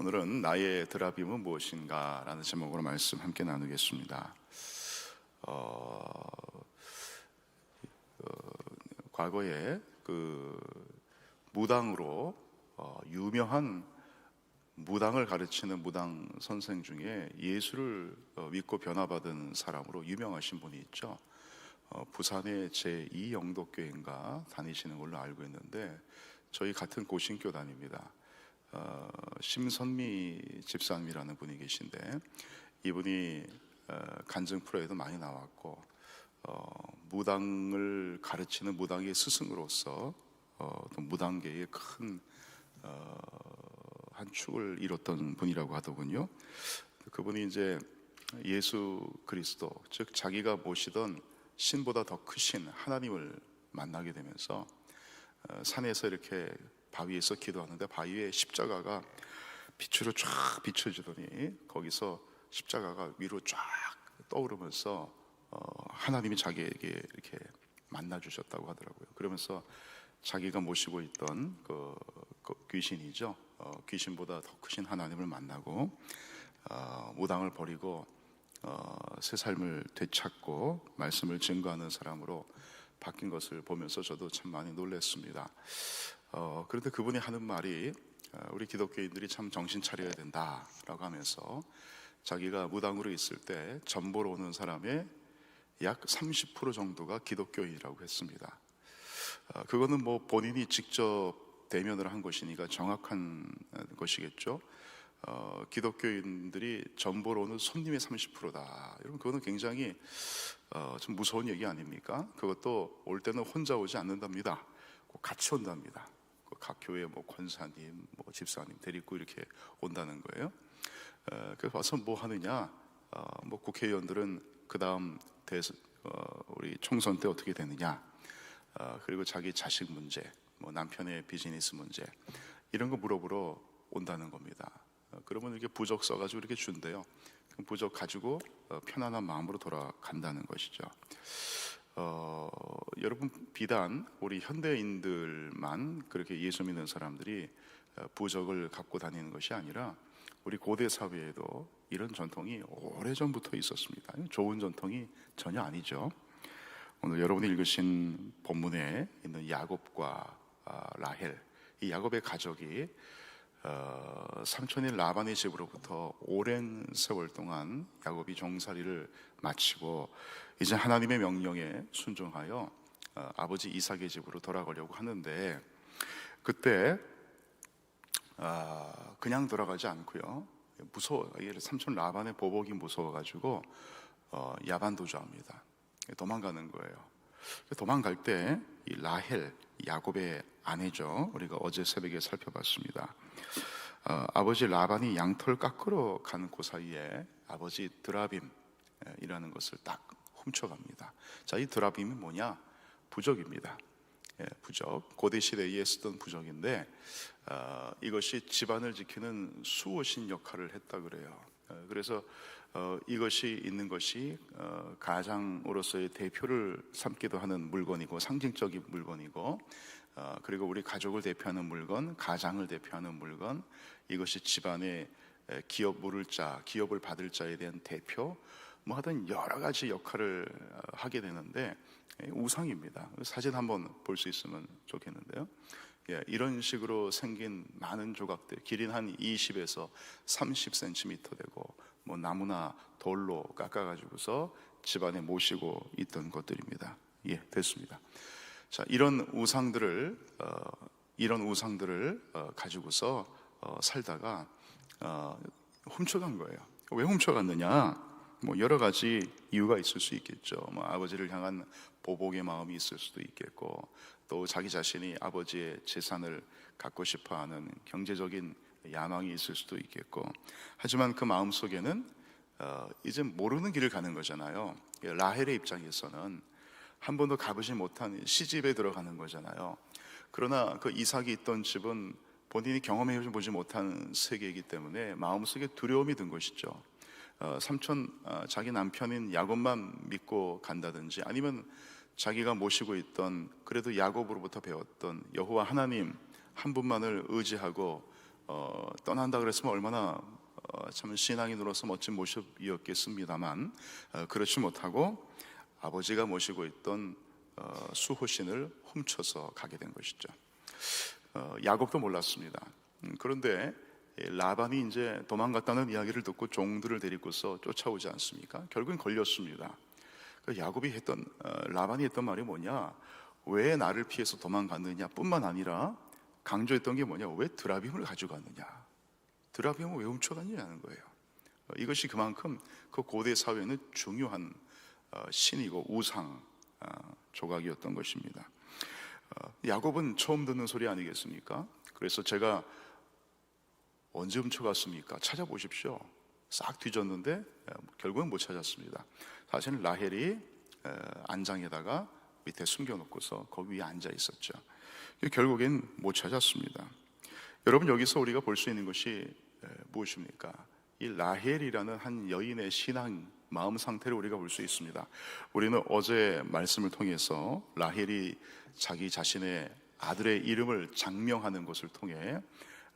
오늘은 나의 드라빔은 무엇인가 라는 제목으로 말씀 함께 나누겠습니다. 어, 어, 과거에 그 무당으로 어, 유명한 무당을 가르치는 무당 선생 중에 예수를 어, 믿고 변화받은 사람으로 유명하신 분이 있죠. 어, 부산의 제2 영도교회인가 다니시는 걸로 알고 있는데 저희 같은 고신교 다닙니다. 어, 심선미 집사님이라는 분이 계신데 이분이 어, 간증 프로에도 많이 나왔고 어, 무당을 가르치는 무당의 스승으로서 어, 또 무당계의 큰 어, 한 축을 이뤘던 분이라고 하더군요. 그분이 이제 예수 그리스도 즉 자기가 모시던 신보다 더 크신 하나님을 만나게 되면서 어, 산에서 이렇게 바위에서 기도하는데 바위에 십자가가 빛으로 쫙 비춰지더니 거기서 십자가가 위로 쫙 떠오르면서 어, 하나님이 자기에게 이렇게 만나 주셨다고 하더라고요. 그러면서 자기가 모시고 있던 그, 그 귀신이죠. 어, 귀신보다 더 크신 하나님을 만나고 어, 무당을 버리고 어, 새 삶을 되찾고 말씀을 증거하는 사람으로 바뀐 것을 보면서 저도 참 많이 놀랐습니다. 어, 그런데 그분이 하는 말이 어, 우리 기독교인들이 참 정신 차려야 된다라고 하면서 자기가 무당으로 있을 때 전보로 오는 사람의 약 30% 정도가 기독교인이라고 했습니다. 어, 그거는 뭐 본인이 직접 대면을 한 것이니까 정확한 어, 것이겠죠. 어, 기독교인들이 전보로 오는 손님의 30%다. 여러분 그거는 굉장히 어, 좀 무서운 얘기 아닙니까? 그것도 올 때는 혼자 오지 않는답니다. 꼭 같이 온답니다. 그각 교회 뭐 권사님, 뭐 집사님 데리고 이렇게 온다는 거예요. 어, 그래서 와서 뭐 하느냐? 어, 뭐 국회의원들은 그 다음 대 어, 우리 총선 때 어떻게 되느냐? 어, 그리고 자기 자식 문제, 뭐 남편의 비즈니스 문제 이런 거 물어보러 온다는 겁니다. 어, 그러면 이렇게 부적 써가지고 이렇게 준대요. 부적 가지고 어, 편안한 마음으로 돌아간다는 것이죠. 어, 여러분 비단 우리 현대인들만 그렇게 예수 믿는 사람들이 어, 부적을 갖고 다니는 것이 아니라 우리 고대 사회에도 이런 전통이 오래 전부터 있었습니다. 좋은 전통이 전혀 아니죠. 오늘 여러분이 읽으신 본문에 있는 야곱과 아, 라헬 이 야곱의 가족이 어, 삼촌인 라반의 집으로부터 오랜 세월 동안 야곱이 종살이를 마치고 이제 하나님의 명령에 순종하여 어, 아버지 이삭의 집으로 돌아가려고 하는데 그때 아, 그냥 돌아가지 않고요. 무서워 이 삼촌 라반의 보복이 무서워가지고 어, 야반 도주합니다. 도망가는 거예요. 도망갈 때 이 라헬 야곱의 아내죠. 우리가 어제 새벽에 살펴봤습니다 어, 아버지 라반이 양털 깎으러 가는 그 사이에 아버지 드라빔이라는 것을 딱 훔쳐갑니다. 자, 이 드라빔이 뭐냐? 부적입니다. 예, 부적. 고대 시대에 쓰던 부적인데 어, 이것이 집안을 지키는 수호신 역할을 했다 그래요. 어, 그래서 어, 이것이 있는 것이 어, 가장으로서의 대표를 삼기도 하는 물건이고 상징적인 물건이고 어, 그리고 우리 가족을 대표하는 물건, 가장을 대표하는 물건, 이것이 집안의 에, 기업 물을 자, 기업을 받을 자에 대한 대표, 뭐 하여튼 여러 가지 역할을 어, 하게 되는데 에, 우상입니다. 사진 한번 볼 수 있으면 좋겠는데요. 예, 이런 식으로 생긴 많은 조각들, 길이는 한 20에서 30cm 되고, 뭐 나무나 돌로 깎아가지고서 집안에 모시고 있던 것들입니다. 예, 됐습니다. 자, 이런 우상들을 어, 이런 우상들을 어, 가지고서 어, 살다가 어, 훔쳐간 거예요. 왜 훔쳐갔느냐? 뭐 여러 가지 이유가 있을 수 있겠죠. 뭐 아버지를 향한 보복의 마음이 있을 수도 있겠고, 또 자기 자신이 아버지의 재산을 갖고 싶어하는 경제적인 야망이 있을 수도 있겠고, 하지만 그 마음 속에는 어, 이제 모르는 길을 가는 거잖아요. 라헬의 입장에서는 한 번도 가보지 못한 시집에 들어가는 거잖아요. 그러나 그 이삭이 있던 집은 본인이 경험해 보지 못한 세계이기 때문에 마음속에 두려움이 든 것이죠. 어, 삼촌 어, 자기 남편인 야곱만 믿고 간다든지 아니면 자기가 모시고 있던 그래도 야곱으로부터 배웠던 여호와 하나님 한 분만을 의지하고 어, 떠난다 그랬으면 얼마나 어, 참 신앙인으로서 멋진 모습이었겠습니다만 어, 그렇지 못하고 아버지가 모시고 있던 어, 수호신을 훔쳐서 가게 된 것이죠. 어, 야곱도 몰랐습니다. 음, 그런데 이 라반이 이제 도망갔다는 이야기를 듣고 종들을 데리고서 쫓아오지 않습니까? 결국엔 걸렸습니다. 그 야곱이 했던 어, 라반이 했던 말이 뭐냐? 왜 나를 피해서 도망갔느냐뿐만 아니라 강조했던 게 뭐냐? 왜 드라빔을 가져갔느냐? 드라빔을 왜 훔쳐갔느냐는 거예요. 어, 이것이 그만큼 그 고대 사회는 중요한 어, 신이고 우상 어, 조각이었던 것입니다. 어, 야곱은 처음 듣는 소리 아니겠습니까? 그래서 제가 언제 훔쳐갔습니까? 찾아보십시오. 싹 뒤졌는데 에, 결국은 못 찾았습니다. 사실은 라헬이 에, 안장에다가 밑에 숨겨놓고서 거기 위에 앉아 있었죠. 결국엔 못 찾았습니다. 여러분 여기서 우리가 볼 수 있는 것이 에, 무엇입니까? 이 라헬이라는 한 여인의 신앙 마음 상태를 우리가 볼 수 있습니다. 우리는 어제 말씀을 통해서 라헬이 자기 자신의 아들의 이름을 장명하는 것을 통해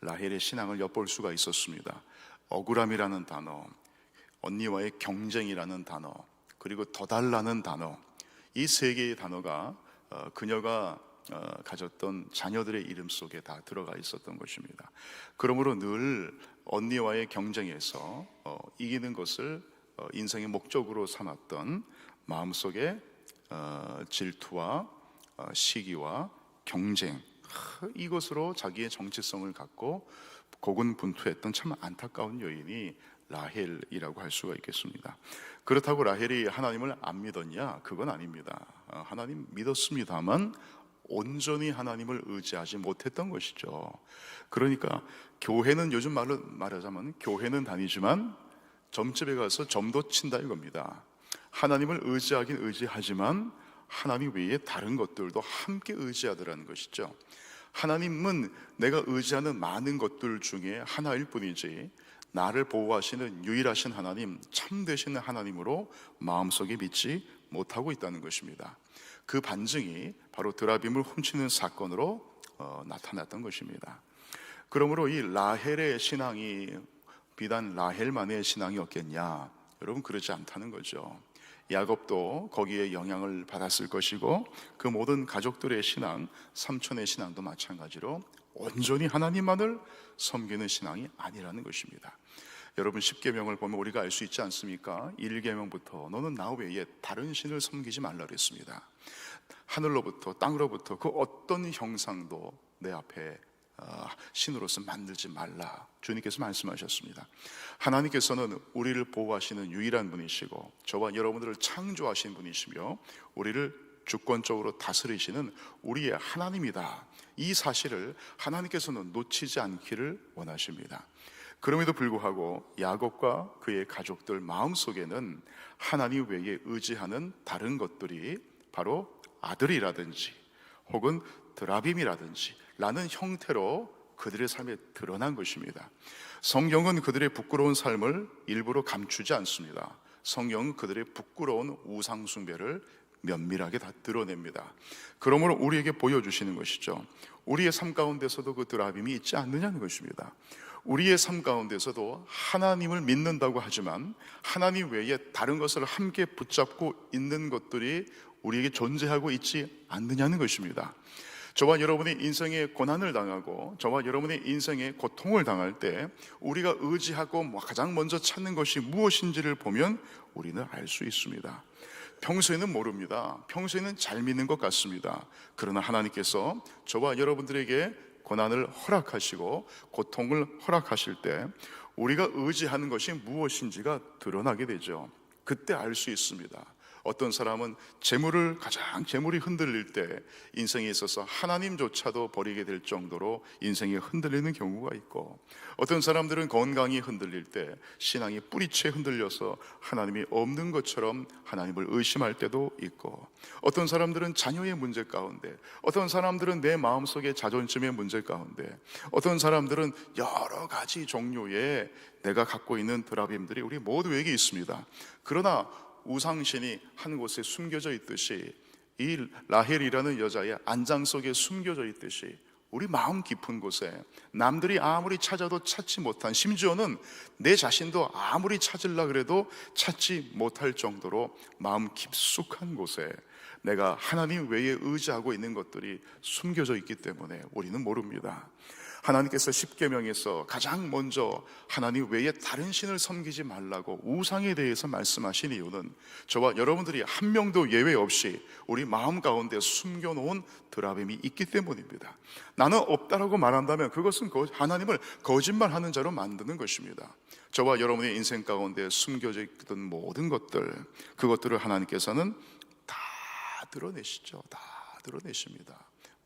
라헬의 신앙을 엿볼 수가 있었습니다. 억울함이라는 단어, 언니와의 경쟁이라는 단어, 그리고 더 달라는 단어, 이 세 개의 단어가 어, 그녀가 어, 가졌던 자녀들의 이름 속에 다 들어가 있었던 것입니다. 그러므로 늘 언니와의 경쟁에서 어, 이기는 것을 어, 인생의 목적으로 삼았던 마음속에 어, 질투와 어, 시기와 경쟁 하, 이것으로 자기의 정체성을 갖고 고군분투했던 참 안타까운 여인이 라헬이라고 할 수가 있겠습니다. 그렇다고 라헬이 하나님을 안 믿었냐? 그건 아닙니다. 어, 하나님 믿었습니다만 온전히 하나님을 의지하지 못했던 것이죠. 그러니까 교회는 요즘 말로 말하자면 교회는 다니지만 점집에 가서 점도 친다 이겁니다. 하나님을 의지하긴 의지하지만 하나님 외에 다른 것들도 함께 의지하더라는 것이죠. 하나님은 내가 의지하는 많은 것들 중에 하나일 뿐이지 나를 보호하시는 유일하신 하나님, 참 되시는 하나님으로 마음속에 믿지 못하고 있다는 것입니다. 그 반증이 바로 드라빔을 훔치는 사건으로 어, 나타났던 것입니다. 그러므로 이 라헬의 신앙이 비단 라헬만의 신앙이었겠냐? 여러분 그렇지 않다는 거죠. 야곱도 거기에 영향을 받았을 것이고 그 모든 가족들의 신앙, 삼촌의 신앙도 마찬가지로 온전히 하나님만을 섬기는 신앙이 아니라는 것입니다. 여러분 10계명을 보면 우리가 알 수 있지 않습니까? 1계명부터 너는 나 외에 다른 신을 섬기지 말라 그랬습니다. 하늘로부터 땅으로부터 그 어떤 형상도 내 앞에 어, 신으로서 만들지 말라. 주님께서 말씀하셨습니다. 하나님께서는 우리를 보호하시는 유일한 분이시고 저와 여러분들을 창조하신 분이시며 우리를 주권적으로 다스리시는 우리의 하나님이다. 이 사실을 하나님께서는 놓치지 않기를 원하십니다. 그럼에도 불구하고 야곱과 그의 가족들 마음속에는 하나님 외에 의지하는 다른 것들이 바로 아들이라든지 혹은 드라빔이라든지 라는 형태로 그들의 삶에 드러난 것입니다. 성경은 그들의 부끄러운 삶을 일부러 감추지 않습니다. 성경은 그들의 부끄러운 우상숭배를 면밀하게 다 드러냅니다. 그러므로 우리에게 보여주시는 것이죠. 우리의 삶 가운데서도 그 드라빔이 있지 않느냐는 것입니다. 우리의 삶 가운데서도 하나님을 믿는다고 하지만 하나님 외에 다른 것을 함께 붙잡고 있는 것들이 우리에게 존재하고 있지 않느냐는 것입니다. 저와 여러분이 인생의 고난을 당하고 저와 여러분의 인생의 고통을 당할 때 우리가 의지하고 뭐 가장 먼저 찾는 것이 무엇인지를 보면 우리는 알 수 있습니다. 평소에는 모릅니다. 평소에는 잘 믿는 것 같습니다. 그러나 하나님께서 저와 여러분들에게 고난을 허락하시고 고통을 허락하실 때 우리가 의지하는 것이 무엇인지가 드러나게 되죠. 그때 알 수 있습니다. 어떤 사람은 재물을 가장 재물이 흔들릴 때 인생에 있어서 하나님조차도 버리게 될 정도로 인생이 흔들리는 경우가 있고 어떤 사람들은 건강이 흔들릴 때 신앙이 뿌리채 흔들려서 하나님이 없는 것처럼 하나님을 의심할 때도 있고 어떤 사람들은 자녀의 문제 가운데 어떤 사람들은 내 마음속의 자존심의 문제 가운데 어떤 사람들은 여러 가지 종류의 내가 갖고 있는 드라빔들이 우리 모두에게 있습니다. 그러나 우상신이 한 곳에 숨겨져 있듯이 이 라헬이라는 여자의 안장 속에 숨겨져 있듯이 우리 마음 깊은 곳에 남들이 아무리 찾아도 찾지 못한 심지어는 내 자신도 아무리 찾으려 그래도 찾지 못할 정도로 마음 깊숙한 곳에 내가 하나님 외에 의지하고 있는 것들이 숨겨져 있기 때문에 우리는 모릅니다. 하나님께서 십계명에서 가장 먼저 하나님 외에 다른 신을 섬기지 말라고 우상에 대해서 말씀하신 이유는 저와 여러분들이 한 명도 예외 없이 우리 마음 가운데 숨겨놓은 드라빔이 있기 때문입니다. 나는 없다라고 말한다면 그것은 거- 하나님을 거짓말하는 자로 만드는 것입니다. 저와 여러분의 인생 가운데 숨겨져 있던 모든 것들 그것들을 하나님께서는 다 드러내시죠. 다 드러내십니다.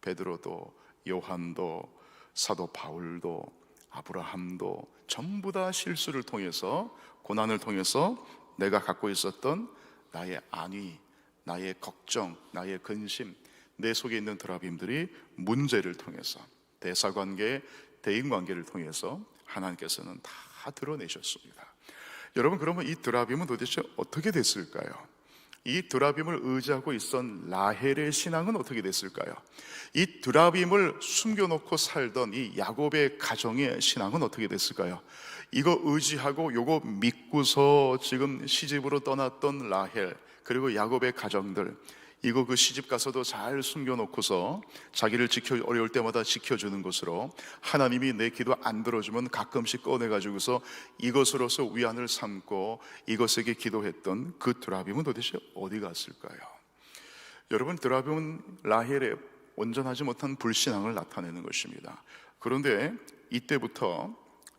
베드로도 요한도 사도 바울도 아브라함도 전부 다 실수를 통해서 고난을 통해서 내가 갖고 있었던 나의 안위, 나의 걱정, 나의 근심, 내 속에 있는 드라빔들이 문제를 통해서 대사 관계, 대인 관계를 통해서 하나님께서는 다 드러내셨습니다. 여러분 그러면 이 드라빔은 도대체 어떻게 됐을까요? 이 드라빔을 의지하고 있던 라헬의 신앙은 어떻게 됐을까요? 이 드라빔을 숨겨놓고 살던 이 야곱의 가정의 신앙은 어떻게 됐을까요? 이거 의지하고 요거 믿고서 지금 시집으로 떠났던 라헬 그리고 야곱의 가정들 이거 그 시집 가서도 잘 숨겨놓고서 자기를 지켜 어려울 때마다 지켜주는 것으로 하나님이 내 기도 안 들어주면 가끔씩 꺼내가지고서 이것으로서 위안을 삼고 이것에게 기도했던 그 드라빔은 도대체 어디 갔을까요? 여러분 드라빔은 라헬의 온전하지 못한 불신앙을 나타내는 것입니다. 그런데 이때부터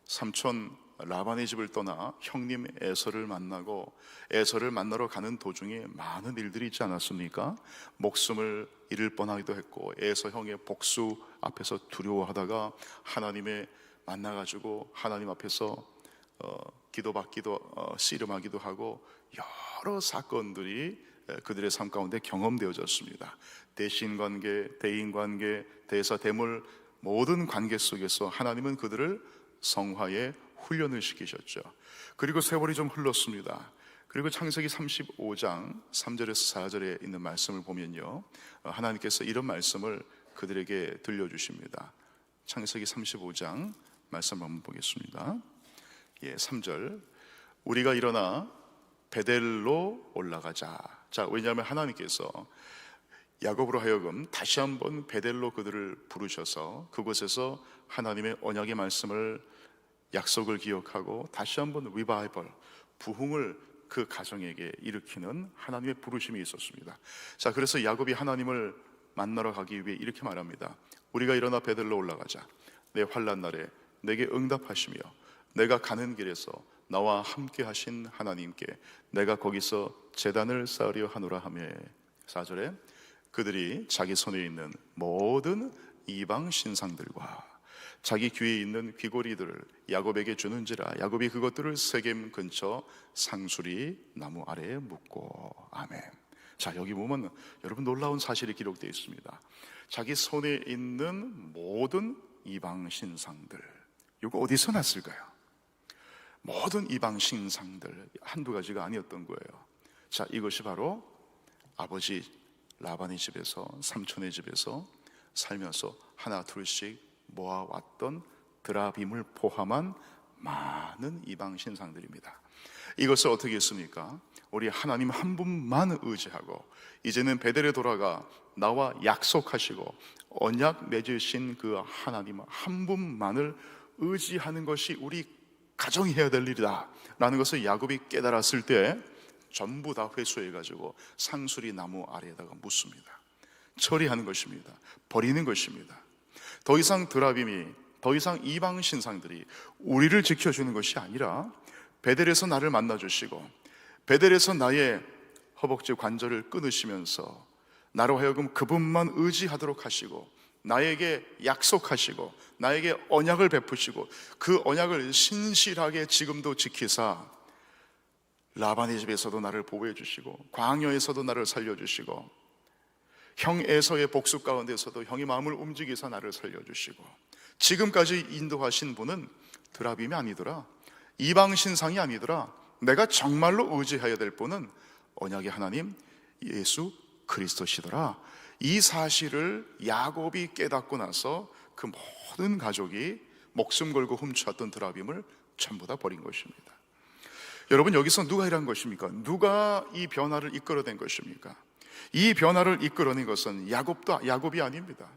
삼촌 라반의 집을 떠나 형님 에서를 만나고 에서를 만나러 가는 도중에 많은 일들이 있지 않았습니까? 목숨을 잃을 뻔하기도 했고 에서 형의 복수 앞에서 두려워하다가 하나님의 만나가지고 하나님 앞에서 어, 기도받기도 어, 씨름하기도 하고 여러 사건들이 에, 그들의 삶 가운데 경험되어졌습니다. 대신 관계, 대인 관계, 대사 대물 모든 관계 속에서 하나님은 그들을 성화에 훈련을 시키셨죠. 그리고 세월이 좀 흘렀습니다. 그리고 창세기 35장 3절에서 4절에 있는 말씀을 보면요. 어, 하나님께서 이런 말씀을 그들에게 들려주십니다. 창세기 35장 말씀 한번 보겠습니다. 예, 3절. 우리가 일어나 베델로 올라가자. 자, 왜냐하면 하나님께서 야곱으로 하여금 다시 한번 베델로 그들을 부르셔서 그곳에서 하나님의 언약의 말씀을 약속을 기억하고 다시 한번 리바이벌 부흥을 그 가정에게 일으키는 하나님의 부르심이 있었습니다. 자, 그래서 야곱이 하나님을 만나러 가기 위해 이렇게 말합니다. 우리가 일어나 베델로 올라가자. 내 환란 날에 내게 응답하시며 내가 가는 길에서 나와 함께 하신 하나님께 내가 거기서 재단을 쌓으려 하노라 하며 4절에 그들이 자기 손에 있는 모든 이방 신상들과 자기 귀에 있는 귀고리들을 야곱에게 주는지라 야곱이 그것들을 세겜 근처 상수리 나무 아래에 묻고 아멘. 자 여기 보면 여러분 놀라운 사실이 기록되어 있습니다. 자기 손에 있는 모든 이방 신상들 이거 어디서 났을까요? 모든 이방 신상들 한두 가지가 아니었던 거예요. 자 이것이 바로 아버지 라반의 집에서 삼촌의 집에서 살면서 하나 둘씩 모아왔던 드라빔을 포함한 많은 이방 신상들입니다. 이것을 어떻게 했습니까? 우리 하나님 한 분만 의지하고 이제는 베델에 돌아가 나와 약속하시고 언약 맺으신 그 하나님 한 분만을 의지하는 것이 우리 가정이 해야 될 일이다 라는 것을 야곱이 깨달았을 때 전부 다 회수해 가지고 상수리 나무 아래에다가 묻습니다. 처리하는 것입니다. 버리는 것입니다. 더 이상 드라빔이 더 이상 이방 신상들이 우리를 지켜주는 것이 아니라 베델에서 나를 만나 주시고 베델에서 나의 허벅지 관절을 끊으시면서 나로 하여금 그분만 의지하도록 하시고 나에게 약속하시고 나에게 언약을 베푸시고 그 언약을 신실하게 지금도 지키사 라반의 집에서도 나를 보호해 주시고 광야에서도 나를 살려 주시고 형 에서의 복수 가운데서도 형이 마음을 움직이사 나를 살려 주시고 지금까지 인도하신 분은 드라빔이 아니더라 이방 신상이 아니더라 내가 정말로 의지해야 될 분은 언약의 하나님 예수 그리스도시더라 이 사실을 야곱이 깨닫고 나서 그 모든 가족이 목숨 걸고 훔쳐왔던 드라빔을 전부 다 버린 것입니다. 여러분 여기서 누가 일한 것입니까? 누가 이 변화를 이끌어낸 것입니까? 이 변화를 이끌어낸 것은 야곱도 야곱이 아닙니다.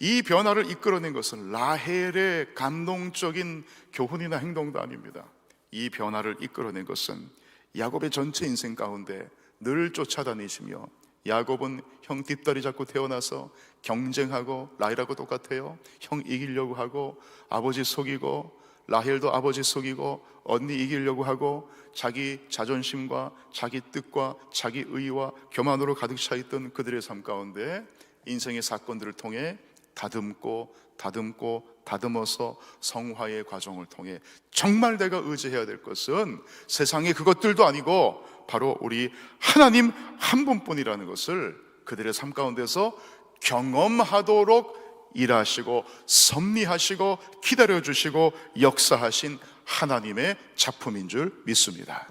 이 변화를 이끌어낸 것은 라헬의 감동적인 교훈이나 행동도 아닙니다. 이 변화를 이끌어낸 것은 야곱의 전체 인생 가운데 늘 쫓아다니시며 야곱은 형 뒷다리 잡고 태어나서 경쟁하고 라헬하고 똑같아요. 형 이기려고 하고 아버지 속이고 라헬도 아버지 속이고 언니 이기려고 하고 자기 자존심과 자기 뜻과 자기 의와 교만으로 가득 차 있던 그들의 삶 가운데 인생의 사건들을 통해 다듬고 다듬고 다듬어서 성화의 과정을 통해 정말 내가 의지해야 될 것은 세상의 그것들도 아니고 바로 우리 하나님 한 분뿐이라는 것을 그들의 삶 가운데서 경험하도록 일하시고 섭리하시고 기다려 주시고 역사하신 하나님의 작품인 줄 믿습니다.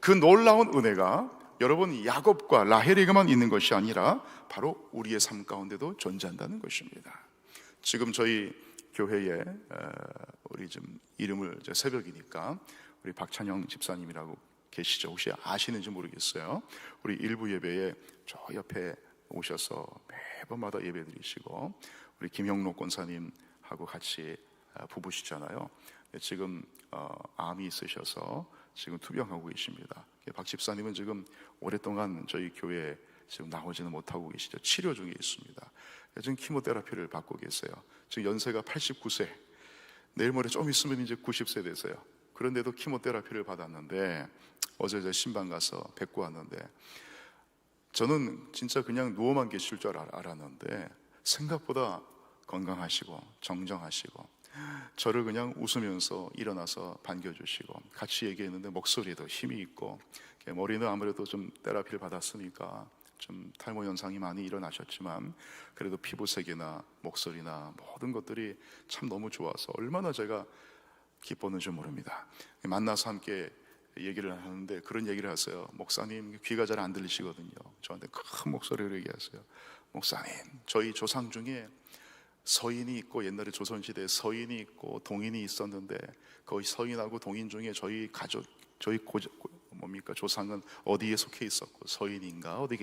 그 놀라운 은혜가 여러분 야곱과 라헬에게만 있는 것이 아니라 바로 우리의 삶 가운데도 존재한다는 것입니다. 지금 저희 교회에 어, 우리 좀 이름을 새벽이니까 우리 박찬영 집사님이라고 계시죠? 혹시 아시는지 모르겠어요. 우리 일부 예배에 저 옆에 오셔서 매번마다 예배 드리시고 우리 김형록 권사님하고 같이 아, 부부시잖아요. 지금 어, 암이 있으셔서 지금 투병하고 계십니다. 박 집사님은 지금 오랫동안 저희 교회에 지금 나오지는 못하고 계시죠. 치료 중에 있습니다. 지금 키모테라피를 받고 계세요. 지금 연세가 89세. 내일 모레 좀 있으면 이제 90세 되세요. 그런데도 키모테라피를 받았는데 어제 저 신방 가서 뵙고 왔는데 저는 진짜 그냥 누워만 계실 줄 알- 알았는데 생각보다 건강하시고 정정하시고 저를 그냥 웃으면서 일어나서 반겨주시고 같이 얘기했는데 목소리도 힘이 있고 머리는 아무래도 좀 테라피를 받았으니까 좀 탈모 현상이 많이 일어나셨지만 그래도 피부색이나 목소리나 모든 것들이 참 너무 좋아서 얼마나 제가 기뻤는지 모릅니다. 만나서 함께 얘기를 하는데 그런 얘기를 하세요. 목사님 귀가 잘 안 들리시거든요. 저한테 큰 목소리로 얘기하세요. 목사님, 저희 조상 중에 서인이 있고 옛날에 조선시대에 서인이 있고 동인이 있었는데 거의 서인하고 동인 중에 저희 가족 저희 고, 고- 뭡니까 조상은 어디에 속해 있었고 서인인가 어디에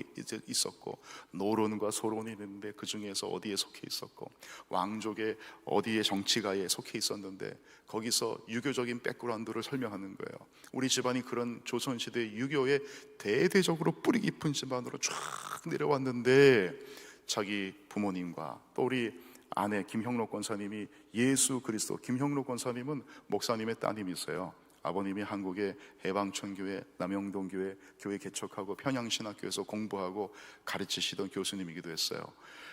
있었고 노론과 소론이 있는데 그 중에서 어디에 속해 있었고 왕족의 어디에 정치가에 속해 있었는데 거기서 유교적인 백그라운드를 설명하는 거예요. 우리 집안이 그런 조선 시대 유교의 대대적으로 뿌리 깊은 집안으로 쫙 내려왔는데 자기 부모님과 또 우리 아내 김형록 권사님이 예수 그리스도 김형록 권사님은 목사님의 따님이세요. 아버님이 한국의 해방촌교회 남영동교회 교회 개척하고 평양신학교에서 공부하고 가르치시던 교수님이기도 했어요.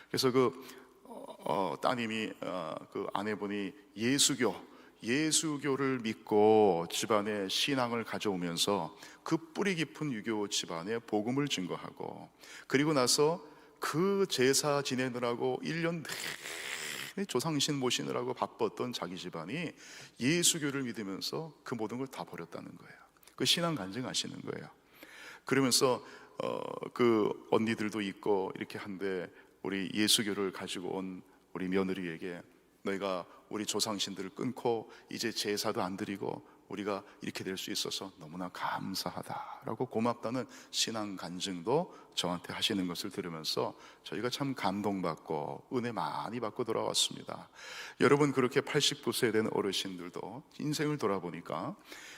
그래서 그 어, 어, 따님이 어, 그 아내분이 예수교 예수교를 믿고 집안에 신앙을 가져오면서 그 뿌리 깊은 유교 집안에 복음을 증거하고 그리고 나서 그 제사 지내느라고 1년 내내 조상신 모시느라고 바빴던 자기 집안이 예수교를 믿으면서 그 모든 걸 다 버렸다는 거예요. 그 신앙 간증하시는 거예요. 그러면서 어, 그 언니들도 있고 이렇게 한데 우리 예수교를 가지고 온 우리 며느리에게 너희가 우리 조상신들을 끊고 이제 제사도 안 드리고 우리가 이렇게 될 수 있어서 너무나 감사하다라고 고맙다는 신앙 간증도 저한테 하시는 것을 들으면서 저희가 참 감동받고 은혜 많이 받고 돌아왔습니다. 여러분 그렇게 89세 된 어르신들도 인생을 돌아보니까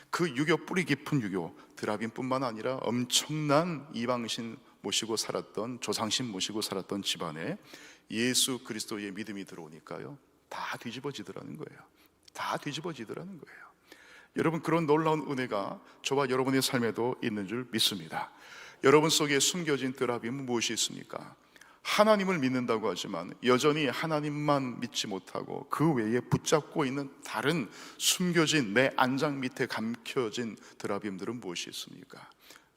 그 유교 뿌리 깊은 유교 드라빈뿐만 아니라 엄청난 이방신 모시고 살았던 조상신 모시고 살았던 집안에 예수 그리스도의 믿음이 들어오니까요 다 뒤집어지더라는 거예요. 다 뒤집어지더라는 거예요. 여러분 그런 놀라운 은혜가 저와 여러분의 삶에도 있는 줄 믿습니다. 여러분 속에 숨겨진 드라빔은 무엇이 있습니까? 하나님을 믿는다고 하지만 여전히 하나님만 믿지 못하고 그 외에 붙잡고 있는 다른 숨겨진 내 안장 밑에 감춰진 드라빔들은 무엇이 있습니까?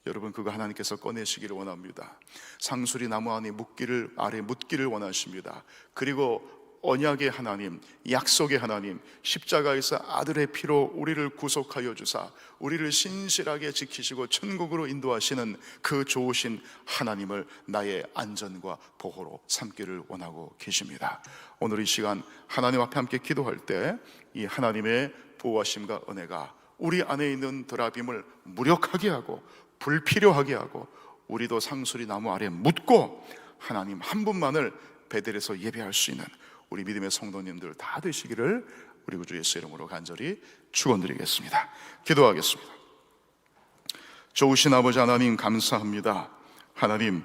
여러분 그거 하나님께서 꺼내시기를 원합니다. 상수리 나무 안에 묻기를 아래 묻기를 원하십니다. 그리고 언약의 하나님, 약속의 하나님, 십자가에서 아들의 피로 우리를 구속하여 주사 우리를 신실하게 지키시고 천국으로 인도하시는 그 좋으신 하나님을 나의 안전과 보호로 삼기를 원하고 계십니다. 오늘 이 시간 하나님 앞에 함께 기도할 때 이 하나님의 보호하심과 은혜가 우리 안에 있는 드라빔을 무력하게 하고 불필요하게 하고 우리도 상수리 나무 아래 묻고 하나님 한 분만을 베델에서 예배할 수 있는 우리 믿음의 성도님들 다 되시기를 우리 구주 예수 이름으로 간절히 축원드리겠습니다. 기도하겠습니다. 좋으신 아버지 하나님 감사합니다. 하나님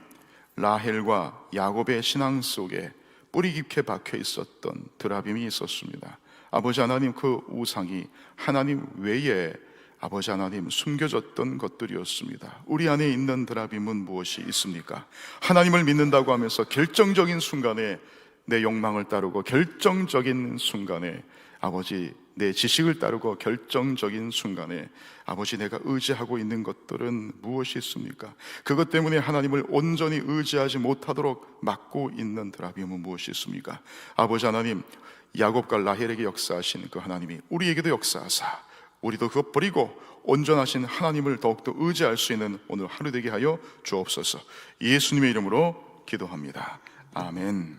라헬과 야곱의 신앙 속에 뿌리 깊게 박혀 있었던 드라빔이 있었습니다. 아버지 하나님 그 우상이 하나님 외에 아버지 하나님 숨겨졌던 것들이었습니다. 우리 안에 있는 드라빔은 무엇이 있습니까? 하나님을 믿는다고 하면서 결정적인 순간에 내 욕망을 따르고 결정적인 순간에 아버지 내 지식을 따르고 결정적인 순간에 아버지 내가 의지하고 있는 것들은 무엇이 있습니까? 그것 때문에 하나님을 온전히 의지하지 못하도록 막고 있는 드라빔은 무엇이 있습니까? 아버지 하나님 야곱과 라헬에게 역사하신 그 하나님이 우리에게도 역사하사 우리도 그것 버리고 온전하신 하나님을 더욱더 의지할 수 있는 오늘 하루 되게 하여 주옵소서 예수님의 이름으로 기도합니다. 아멘.